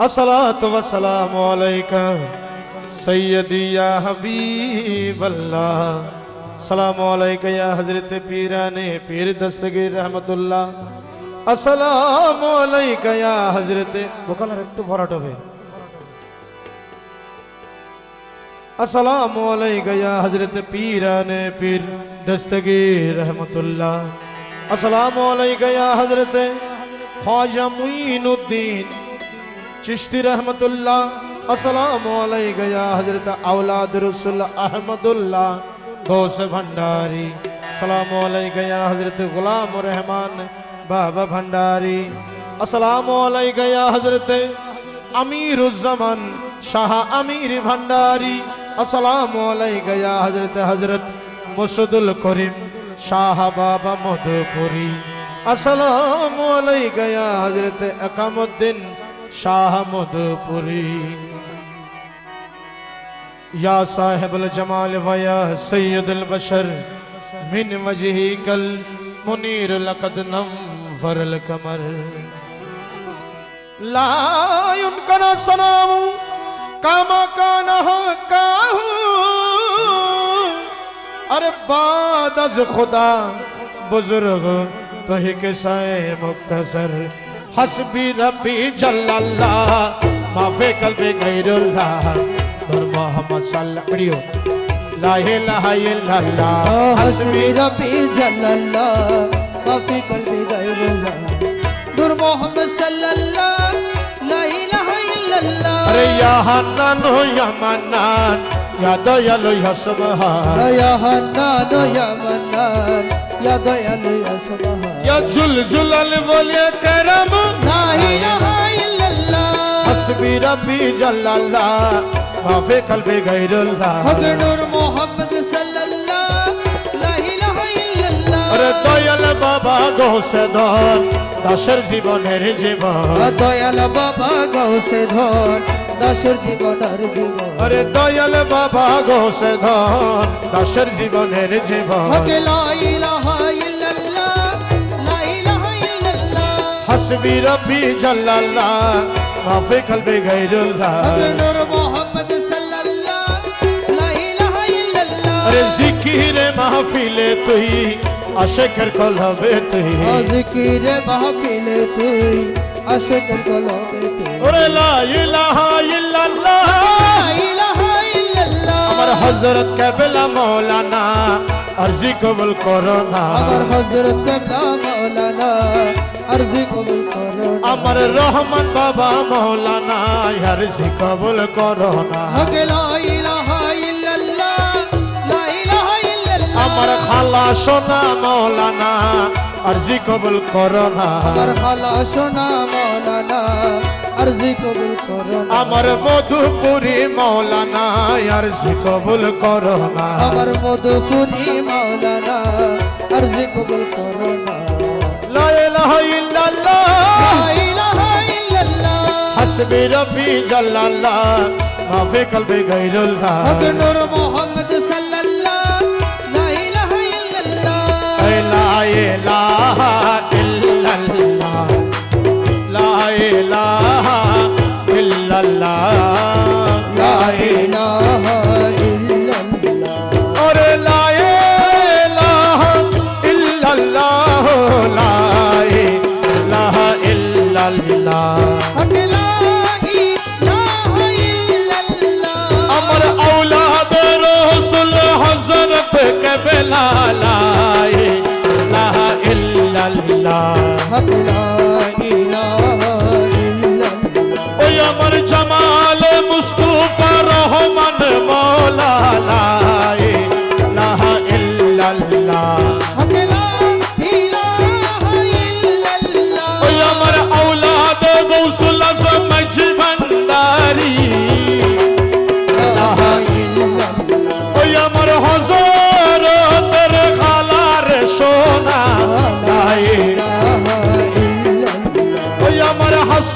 الصلاة والسلام عليك سيدي يا حبيب الله সালাম আলাইকা ইয়া হযরত পীরানে পীর দস্তগীর রহমাতুল্লাহ আসসালামু আলাইকা ইয়া হযরত বোকালার একটু ভরাট হবে আসসালামু আলাইকা ইয়া হযরত পীরানে পীর দস্তগীর রহমাতুল্লাহ আসসালামু আলাইকা ইয়া হযরত খ্বাজা মুঈনুদ্দিন চিশতি রহমতুল্লাহ, আসসালামু আলাইকা ইয়া হযরত আওলাদ রাসূল আহমদুল্লাহ গৌস ভন্ডারি সালামু আলাইকা ইয়া হযরত গোলাম রহমান, বাবা ভন্ডারি আসসালামু আলাইকা ইয়া হযরত আমিরুজ্জামান, শাহ আমির ভন্ডারি আসসালামু আলাইকা ইয়া হযরত হযরত মুসদুল করিম, শাহ বাবা মধুপুরি। আসসালামু আলাইকা ইয়া হযরত شاہ مدپوری یا صاحب الجمال ویا سید البشر، من وجہی کل منیر لقد نمور لکمر لا ينکر سلام کاما کانا حقاہو ارے بعد از خدا، بزرگ تو ہی کسائے مختصر۔ بزرگ হসবি রবি জল্লাল্লাহ মাফে কলবে গৈরুল্লাহ নূর মোহাম্মদ সাল্লাল্লাহু আলাইহি লা ইলাহা ইল্লাল্লাহ হসবি রবি জল্লাল্লাহ মাফে কলবে গৈরুল্লাহ নূর মোহাম্মদ সাল্লাল্লাহ লা ইলাহা ইল্লাল্লাহ আরে ইয়া হান্নান ও ইয়া মান্নান ইয়া দয়ালু ইয়া সুবহান। ইয়া হান্নান ও ইয়া মান্নান ইয়া দয়ালু ইয়া সুবহান। یا جل جلال بولے کرم لا الہ الا اللہ حسبی ربی جل اللہ حافظ قلب غیر اللہ حد نور محمد صلی اللہ لا الہ الا اللہ ارے দয়াল বাবা গৌসেধর দাসের জীবনের জীবন দয়াল বাবা গৌসেধর দাসের জীবনের জীবন আরে দয়াল বাবা গৌসেধর দাসের জীবনের জীবন লা ইলাহা হাসবি রব্বি জাল্লাল্লাহ মাফে কলবে গায়রুল্লাহ। নূর মোহাম্মদ সাল্লাল্লাহ লা ইলাহা ইল্লাল্লাহ আরে জিকিরে মাহফিলে তুই আশেকের কলবে তুই। জিকির মাহফিল তুই আশিকের কলবে তুই। ওরে লা ইলাহা ইল্লাল্লাহ। ইলাহা ইল্লাল্লাহ। আমার হযরত কাবেলা মাওলানা আরজি কবুল করো না। আমার হযরত কেবলা মাওলানা আরজি কবুল করো আমার রহমান বাবা মৌলানা আরজি কবুল করো না। হক লা ইলাহা ইল্লাল্লাহ লা ইলাহা ইল্লাল্লাহ। আমার খালা সোনা মৌলানা আরজি কবুল করো না। আমার খালা সোনা মাওলানা আরজি কবুল করো আমার মধুপুরি মৌলানা আরজি কবুল করো না। আমার মধুপুরি মাওলানা আরজি কবুল করো না। হাসবি রব্বি জাল্লাল্লাহ মাফে কলবে গায়রুল্লাহ। হক নূর মোহাম্মদ সাল্লাল্লাহ লা ইলাহা ইল্লাল্লাহ। লা ইলাহা ইল্লাল্লাহ লা ইলাহা ইল্লাল্লাহ। লা ইলাহা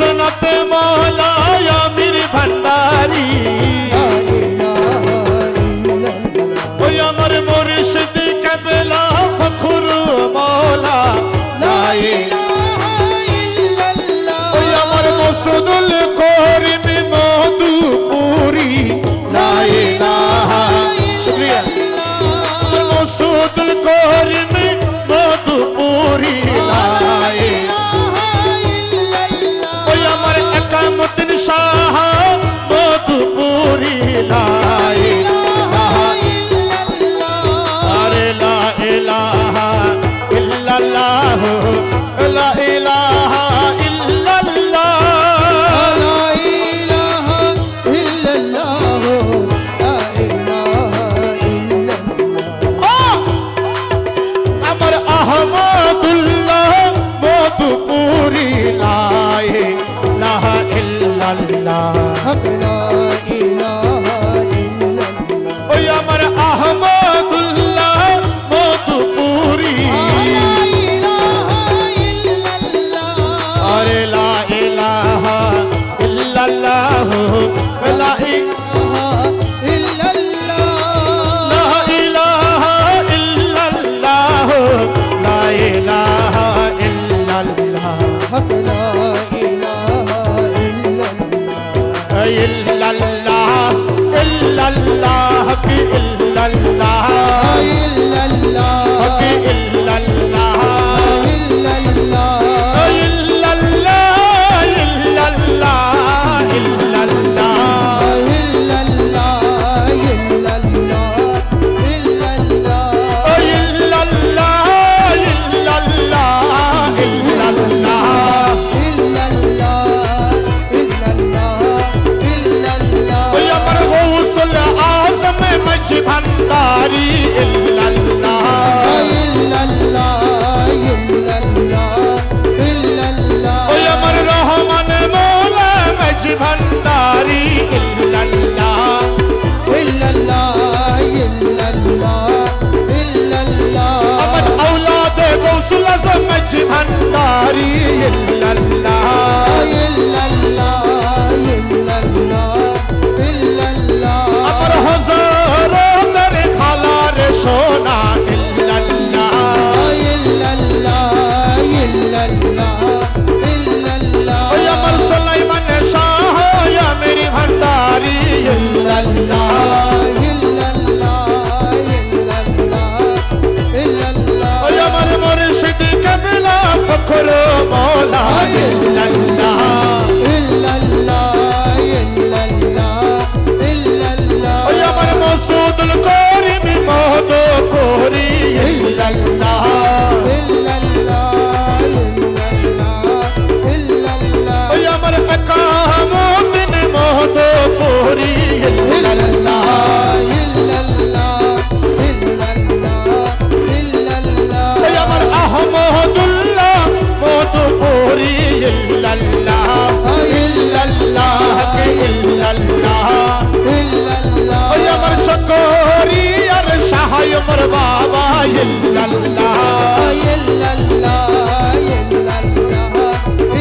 আমার হাসনাত heart. அந்தாரி இல்லல்ல la luna amar baba illalla illalla illalla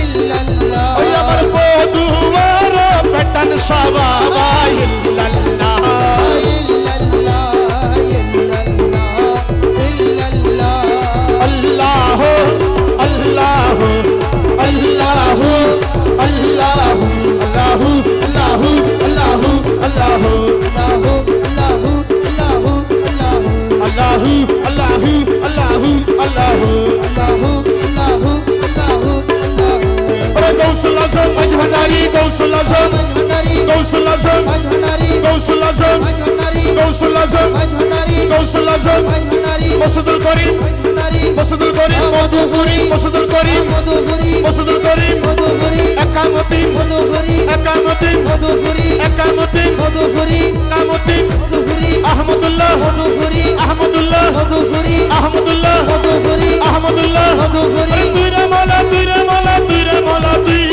illalla amar ko duwara petan sa baba illalla আজম গৌসুল আজম গৌসুল আজম মসুদুল করিম মসুদুল করিম মধুপুরি মসুদুল করিম মসুদুল করিম একামতি একামতি একামতি কামতি আহমদুল্লাহ আহমদুল্লাহ আহমদুল্লাহ আহমদুল্লাহ তুই রে মোলা তুই রে মোলা তুই রে মোলা তুই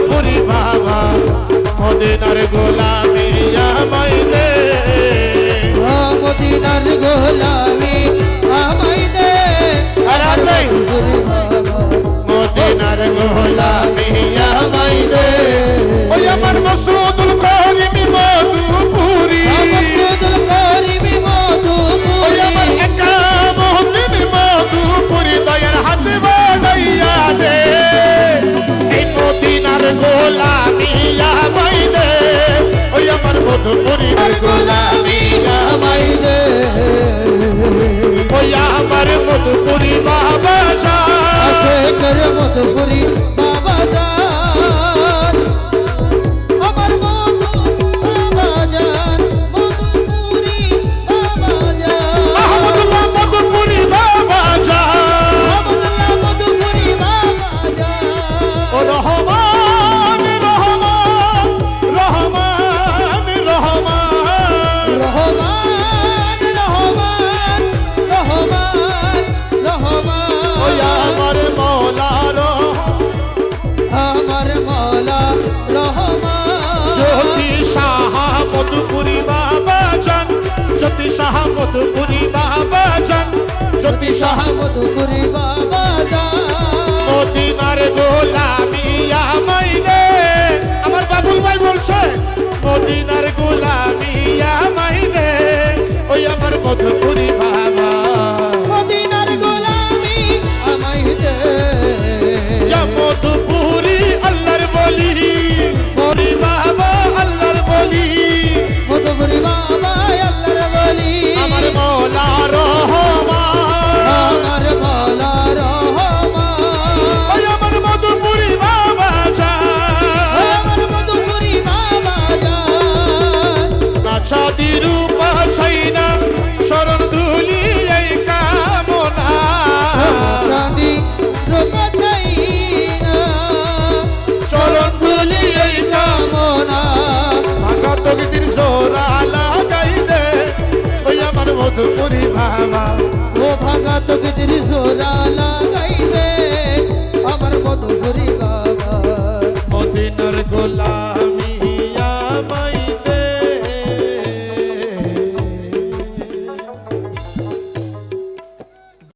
পুরি বাবা মদিনার গোলামি আমায় দে মদিনার গোলামি আমায় দে মদিনার গোলামি মধুপুরের গোলামিয়া মাইনে ওই আমার মধুপুরের গোলামিয়া মাইনে ওই আমার মধুপুরি বাবা শাহ মধুপুরি বাবা যান জ্যোতি শাহ মধুপুরি বাবা যান মদিনার গোলামি আমায় রে আমার বাবুল ভাই বলছে মদিনার গোলামি আমায় ওই আমার মধুপুরি বাবা